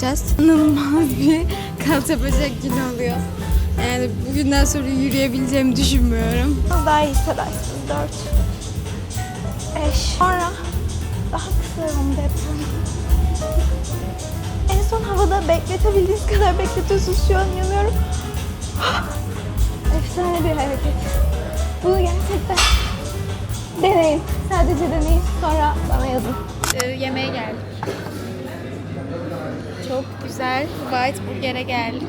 gideceğiz. İnanılmaz bir kalça bacak günü oluyor. Yani bugünden sonra yürüyebileceğimi düşünmüyorum. Daha iyi hissedersiniz. 4 5 Sonra daha kısa yolda yapalım. En son havada bekletebildiğiniz kadar bekletiyorsunuz. Şu an yanıyorum. Efsane bir hareket. Bunu gerçekten deneyin. Sadece deneyin. Sonra bana yazın. Ee, yemeğe geldik. Çok güzel White Burger'e geldik.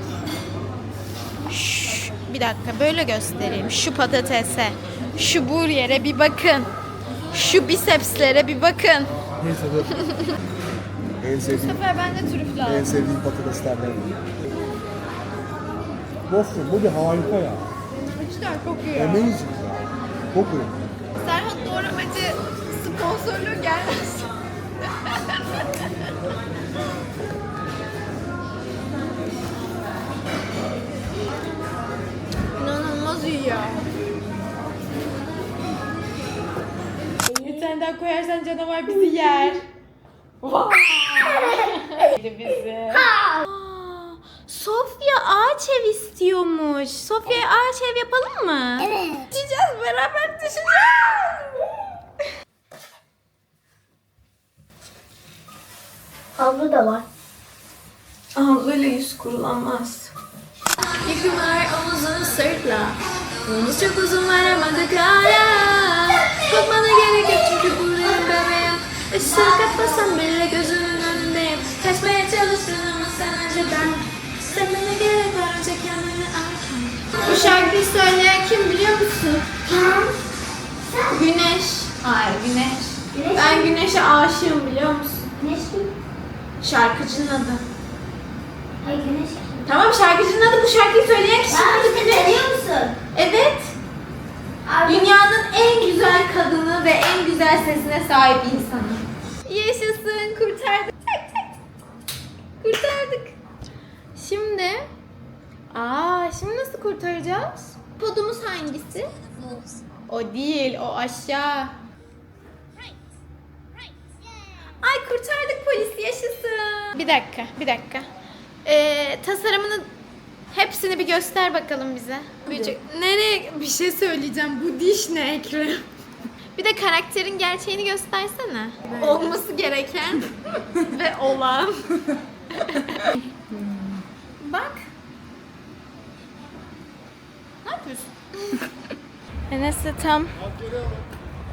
Şş, bir dakika böyle göstereyim. Şu patatese, şu burgere bir bakın. Şu bisepslere bir bakın. Neyse dur. en Bu sevdiğim, sefer ben de trüflü en aldım. sevdiğim patateslerden. Dostum bu bir harika ya. Çok iyi. Amazing ya. Çok iyi. Serhat Doğramacı sponsorluğu gelmez. Daha koyarsan canavar bizi yer. Yedi bizi. Aa, Sofya ağaç ev istiyormuş. Sofya'ya ağaç ev yapalım mı? Evet. Düşeceğiz beraber düşeceğiz. Havlu da var. Havluyla yüz kurulanmaz. Yüküm var omuzunu sırtla. Omuz çok uzun varamadık hala. Yok çünkü buradayım bebeğim. Işığı kapasam bile gözünün önündeyim. Kaçmaya çalıştın ama sen önceden. Sevmene gerek var önce kendini al. Bu şarkıyı söyleyen kim biliyor musun? Güneş. Hayır Güneş. Güneş Ben Güneş'e aşığım biliyor musun? Güneş kim? Şarkıcının adı. Hayır güneş kim? Tamam şarkıcının adı bu şarkıyı söyleyen kişi. Aa işte biliyor musun? Evet. Dünyanın en güzel kadını ve en güzel sesine sahip insanı. Yaşasın kurtardık. Tak tak. Kurtardık. Şimdi Aa, şimdi nasıl kurtaracağız? Kodumuz hangisi? O değil, o aşağı. Ay kurtardık polisi yaşasın. Bir dakika, bir dakika. Ee, tasarımını hepsini bir göster bakalım bize. Büyüyecek. Nereye bir şey söyleyeceğim. Bu diş ne Ekrem? Bir de karakterin gerçeğini göstersene. Olması gereken ve olan. Bak. Ne yapıyorsun? Enes'le tam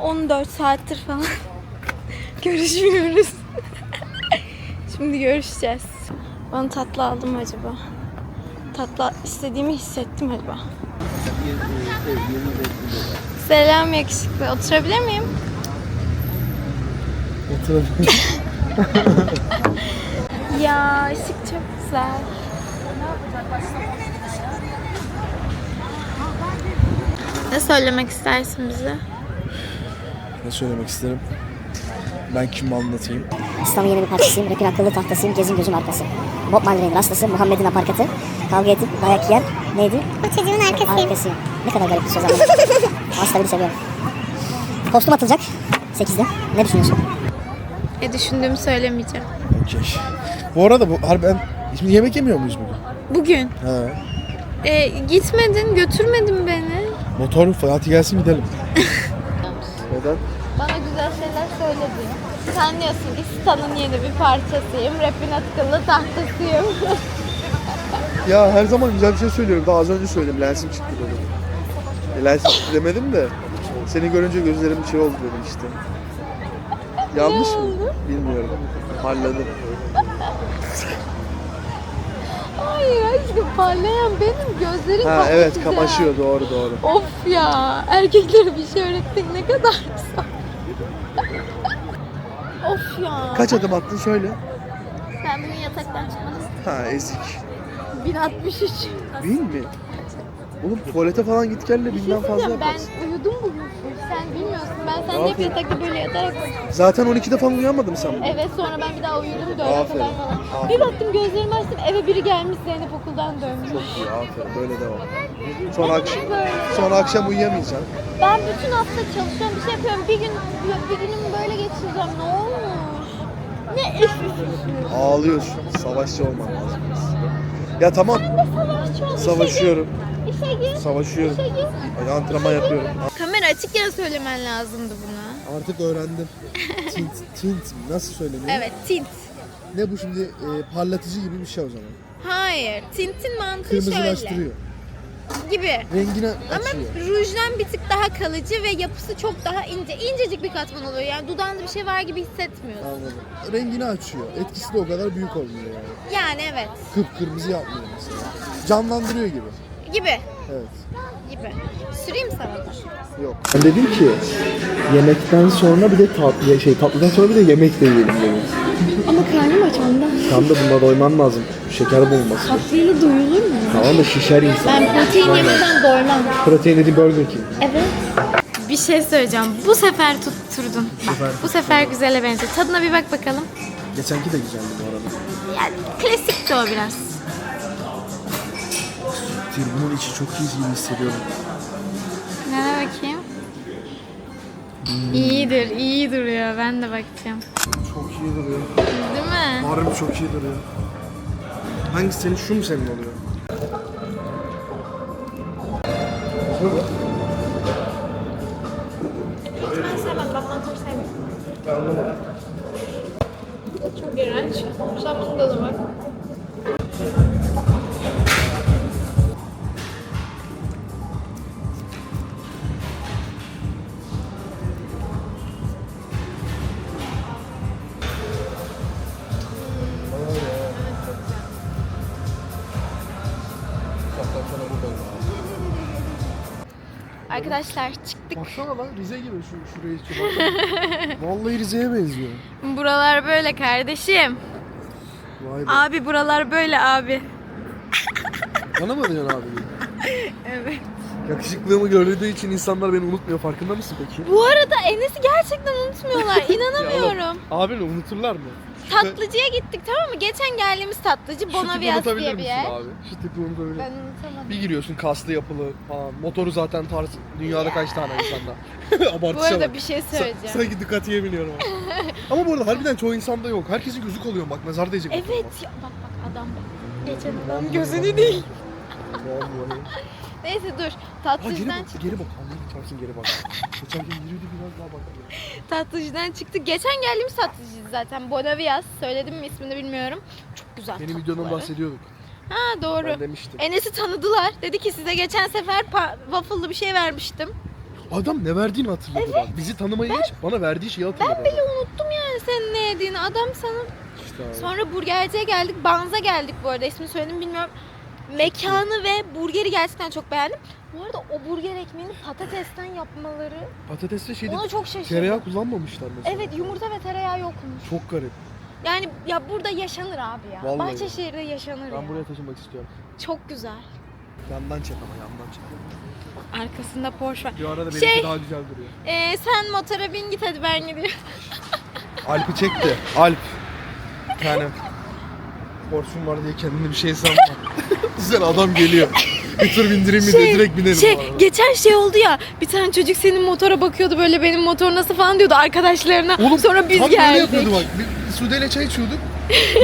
14 saattir falan görüşmüyoruz. Şimdi görüşeceğiz. Bana tatlı aldım acaba? Tatlı istediğimi hissettim acaba. Selam yakışıklı. Oturabilir miyim? Oturabilir. Ya ışık çok güzel. Ne söylemek istersin bize? ne söylemek isterim? Ben kim anlatayım? İslam'ın yeni bir parçasıyım. Rapin akıllı tahtasıyım. Gezin gözüm arkası. Bob Marley'in rastası. Muhammed'in aparkatı. Kavga edip dayak yiyen neydi? Bu çocuğun arkasıyım. Arkasıyım. Ne kadar garip bir söz. Ama stabili seviyorum. Postum atılacak. 8'de. Ne düşünüyorsun? E düşündüğümü söylemeyeceğim. Okey. Bu arada bu harbiden şimdi yemek yemiyor muyuz bugün? Bugün Ha. e, gitmedin, götürmedin beni. Motor Fatih gelsin gidelim. Neden? Bana güzel şeyler söyledin. Sen diyorsun ki Stan'ın yeni bir parçasıyım. Rap'in atkılı tahtasıyım. Ya her zaman güzel bir şey söylüyorum. Daha az önce söyledim. Lensim çıktı dedim. E, lensim çıktı demedim de. Seni görünce gözlerim bir şey oldu dedim işte. Yanlış mı? Bilmiyorum. Parladım. Hayır aşkım parlayan benim gözlerim Ha çok evet kamaşıyor doğru doğru. Of ya erkeklere bir şey öğrettik ne kadar of ya. Kaç adım attın söyle. Sen bugün yataktan çıkmadın. Ha ezik. 1063. Bin mi? Oğlum tuvalete falan git gel de binden fazla yaparsın. ben uyudum bugün. Sen bilmiyorsun. Ben sen hep Aferin. yatakta böyle yatarak Zaten 12'de falan uyanmadın sen. Evet sonra ben bir daha uyudum dörde Aferin. kadar falan. Bir baktım gözlerimi açtım eve biri gelmiş Zeynep okuldan dönmüş. Çok iyi aferin böyle devam. Sonra Böyle. sonra akşam uyuyamayacaksın. Ben bütün hafta çalışıyorum bir şey yapıyorum. Bir gün bir günümü böyle geçireceğim. Ne olmuş? Ne üşüşürsün? Ağlıyorsun. Savaşçı olman lazım. Ya tamam. Savaşçı ol. Savaşıyorum. İşe gir. Savaşıyorum. İşe gir. Ay, Antrenman yapıyorum. Kamera açıkken söylemen lazımdı bunu. Artık öğrendim. tint, tint nasıl söyleniyor? Evet, tint. Ne bu şimdi e, parlatıcı gibi bir şey o zaman. Hayır, tintin mantığı Kırmızılaştırıyor. Gibi. Rengini Ama açıyor. rujdan bir tık daha kalıcı ve yapısı çok daha ince. İncecik bir katman oluyor. Yani dudağında bir şey var gibi hissetmiyorsun. Anladım. Rengini açıyor. Etkisi de o kadar büyük olmuyor yani. Yani evet. Kıpkırmızı yapmıyor mesela. Canlandırıyor gibi. Gibi. Evet. Gibi. Süreyim sana da. Yok. Ben dedim ki yemekten sonra bir de tatlı şey tatlıdan sonra bir de yemek de yiyelim dedim. Ama karnım aç ondan. Tam da buna doyman lazım. Şeker bulması. Tatlıyla doyulur mu? Tamam da şişer insan. Ben protein yemeden doymam. Protein dediği Burger King. Evet. Bir şey söyleyeceğim. Bu sefer tutturdun. Bak, sefer bu sefer güzele benziyor. Tadına bir bak bakalım. Geçenki de güzeldi bu arada. Yani klasikti o biraz. Bunun içi çok iyi gibi hissediyorum. Nene bakayım. İyidir, iyi duruyor. Ben de bakacağım. Çok iyi duruyor. Değil mi? Harbi çok iyi duruyor. Hangisi senin? Şu mu senin oluyor? Ben sevmem, ben mantar sevmiyorum. Çok iğrenç. Samsun'da da var. Arkadaşlar çıktık. Baksana lan Rize gibi şu şuraya çıkıyor. Vallahi Rize'ye benziyor. Buralar böyle kardeşim. Vay be. Abi buralar böyle abi. Bana mı diyorsun abi? Evet. Yakışıklığımı gördüğü için insanlar beni unutmuyor. Farkında mısın peki? Bu arada Enes'i gerçekten unutmuyorlar. İnanamıyorum. Abini unuturlar mı? Tatlıcıya gittik tamam mı? Geçen geldiğimiz tatlıcı Bonavias diye bir yer. abi? Şu tipi unutabilir Ben unutamadım. Bir giriyorsun kaslı yapılı falan. Motoru zaten tarz dünyada kaç tane insanda. Bu Abartışa arada bak. bir şey Sa- söyleyeceğim. sanki Ducati'ye biniyorum. abi. Ama bu arada harbiden çoğu insanda yok. Herkesin gözü kalıyor bak nazar değecek. Evet ya bak bak adam bak. Geçen adam gözünü değil. Vallahi. Neyse dur. Ha geri Tatlıcıdan, bak, geri bak. Allah çarpsın geri bak. Geçen gün yürüdü biraz daha bak. tatlıcıdan çıktık. Geçen geldiğimiz tatlıcıydı zaten. Bonavias. Söyledim mi ismini bilmiyorum. Çok güzel Benim tatlıları. videodan bahsediyorduk. Ha doğru. Ben demiştim. Enes'i tanıdılar. Dedi ki size geçen sefer pa- waffle'lı bir şey vermiştim. Adam ne verdiğini hatırladı bak. Bizi tanımayı geç. Bana verdiği şeyi hatırladı. Ben bile unuttum yani senin ne yediğini. Adam sana... Sonra burgerciye geldik. Banza geldik bu arada. İsmini söyledim bilmiyorum. Mekanı ve burgeri gerçekten çok beğendim. Bu arada o burger ekmeğini patatesten yapmaları Patatesle şeyde ona çok şaşırdım. tereyağı kullanmamışlar mesela. Evet yumurta ve tereyağı yokmuş. Çok garip. Yani ya burada yaşanır abi ya. Vallahi. Bahçeşehir'de yaşanır ya. Ben buraya taşınmak istiyorum. Çok güzel. Yandan çek ama yandan çek. Arkasında Porsche var. Bir arada benimki Şey- daha güzel duruyor. Ee, sen motora bin git hadi ben gidiyorum. Alp'i çekti. Alp. Bir tane Porsche'um var diye kendini bir şey sanma. Güzel adam geliyor. Bir tur bindireyim mi diye direkt binerim şey bu arada. geçen şey oldu ya bir tane çocuk senin motora bakıyordu böyle benim motor nasıl falan diyordu arkadaşlarına. Oğlum Sonra biz tam böyle geldik. yapıyordu bak. Bir, Sude'yle çay içiyorduk.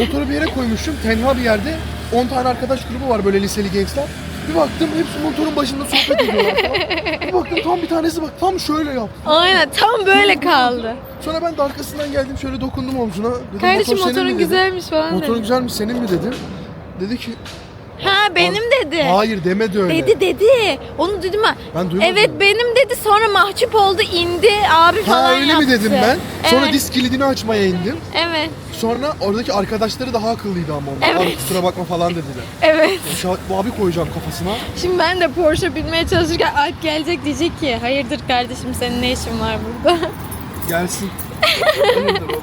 Motoru bir yere koymuşum. Tenha bir yerde. 10 tane arkadaş grubu var böyle liseli gençler. Bir baktım hepsi motorun başında sohbet ediyorlar falan. Bir baktım tam bir tanesi bak tam şöyle yaptı. Aynen tam böyle kaldı. Sonra ben de arkasından geldim şöyle dokundum omzuna. Dedim, Kardeşim "Motor senin mi?" motorun dedim. güzelmiş falan Motorun dedi. güzelmiş senin mi dedim. Dedi ki Ha benim dedi. hayır demedi öyle. Dedi dedi. Onu dedim ben. Ben duymadım. Evet benim dedi sonra mahcup oldu indi abi falan Ha öyle yaptı. mi dedim ben? Sonra evet. disk kilidini açmaya indim. Evet. Sonra oradaki arkadaşları daha akıllıydı ama onlar. Evet. Abi kusura bakma falan dediler. Evet. Şah- Bu abi koyacağım kafasına. Şimdi ben de Porsche binmeye çalışırken Alp gelecek diyecek ki hayırdır kardeşim senin ne işin var burada? Gelsin. Hayırdır oğlum?